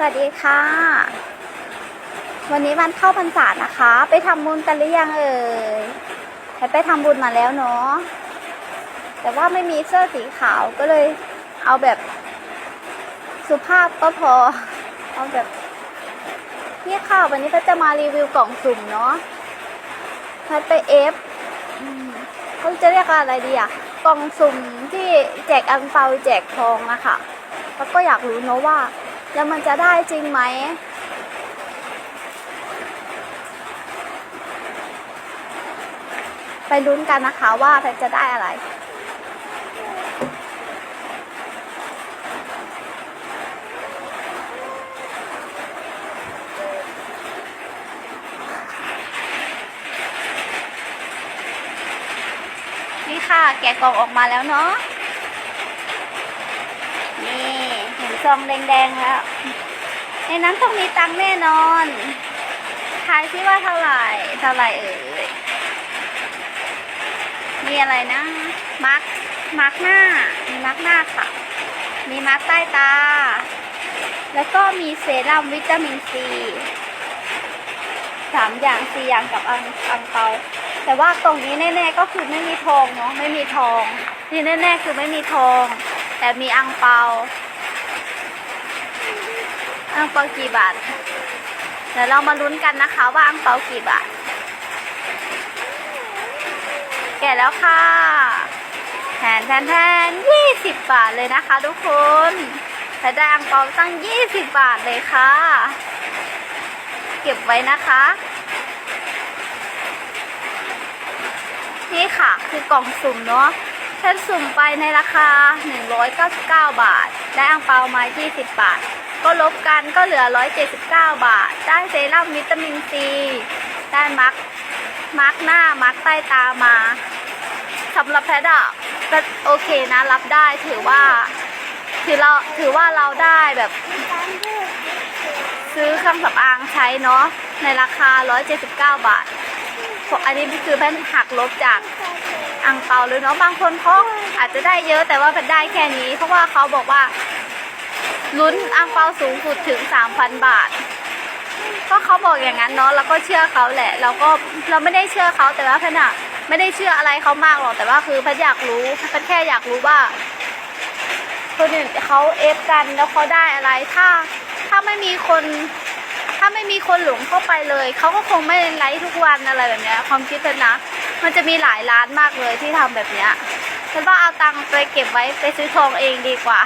สวัสดีค่ะ วันนี้วันเข้าพรรษานะคะ ไปทำบุญกันหรือยังเอ่ยไปไปทำบุญมาแล้วเนาะแต่ว่าไม่มีเสื้อสีขาวก็เลยเอาแบบสุภาพก็พอ เอาแบบนี่ค่ะวันนี้ก็จะมารีวิวกล่องสุ่มเนาะแพทไปเอฟอืมเขาจะเรียกอะไรดีอะกล่องสุ่มที่แจกอังเปาแจกทองอะค่ะแล้วก็อยากรู้เนอะว่า แล้วมันจะได้จริงไหม ไปลุ้นกันนะคะว่าแพทจะได้อะไรนี่ค่ะ แกะกล่องออกมาแล้วเนาะ นี่ ซองแดงๆแล้ว ในนั้นต้องมีตังแน่นอนทายซิว่าเท่าไหร่เท่าไหร่เอ่ยมีอะไรนะมาร์กมาร์กหน้า มีมาร์กหน้าค่ะ มีมาร์กใต้ตา แล้วก็มีเซรั่มวิตามินซีสามอย่างสี่อย่างกับอังอังเปา แต่ว่ากล่องนี้แน่ๆก็คือไม่มีทองเนาะไม่มีทองที่แน่ๆคือไม่มีทอง แต่มีอังเปา อังเปากี่บาท เดี๋ยวเรามาลุ้นกันนะคะว่าอังเปากี่บาท แก่แล้วค่ะแทนแทนแทนยี่สิบบาทเลยนะคะทุกคนแต่ได้อังเปาตั้งยี่สิบบาทเลยค่ะ เก็บไว้นะคะ นี่ค่ะคือกล่องสุ่มเนาะฉันสุ่มไปในราคา 199 บาท ได้อังเปามา 20 บาท ก็ลบกันก็เหลือ 179 บาท ได้เซรั่มวิตามินซี ได้มาร์กมาร์กหน้ามาร์กใต้ตามาสำหรับแพทอะก็โอเคนะรับได้ถือว่าถือเราถือว่าเราได้แบบ ซื้อเครื่องสำอางใช้เนาะในราคา 179 บาทอันนี้คือแพทหักลบจากอังเปาเลยเนาะบางคนเขาอาจจะได้เยอะแต่ว่าแพทได้แค่นี้ เพราะว่าเขาบอกว่า ลุ้นอังเปาสูงสุดถึง 3,000 บาท ก็เขาบอกอย่างนั้นเนาะเราก็เชื่อเขาแหละ เราก็เราไม่ได้เชื่อเขาแต่ว่าพทย์อะไม่ได้เชื่ออะไรเขามากหรอกแต่ว่าคือพทย์อยากรู้พทย์แค่อยากรู้ว่าคนอื่นเขาเอฟกันแล้วเขาได้อะไรถ้าถ้าไม่มีคน ถ้าไม่มีคนหลงเข้าไปเลยเขาก็คงไม่ไลฟ์ทุกวันอะไรแบบเนี้ยความคิดเป็นนะ มันจะมีหลายร้านมากเลยที่ทำแบบเนี้ยฉันว่าเอาตังค์ไปเก็บไว้ไปซื้อทองเองดีกว่า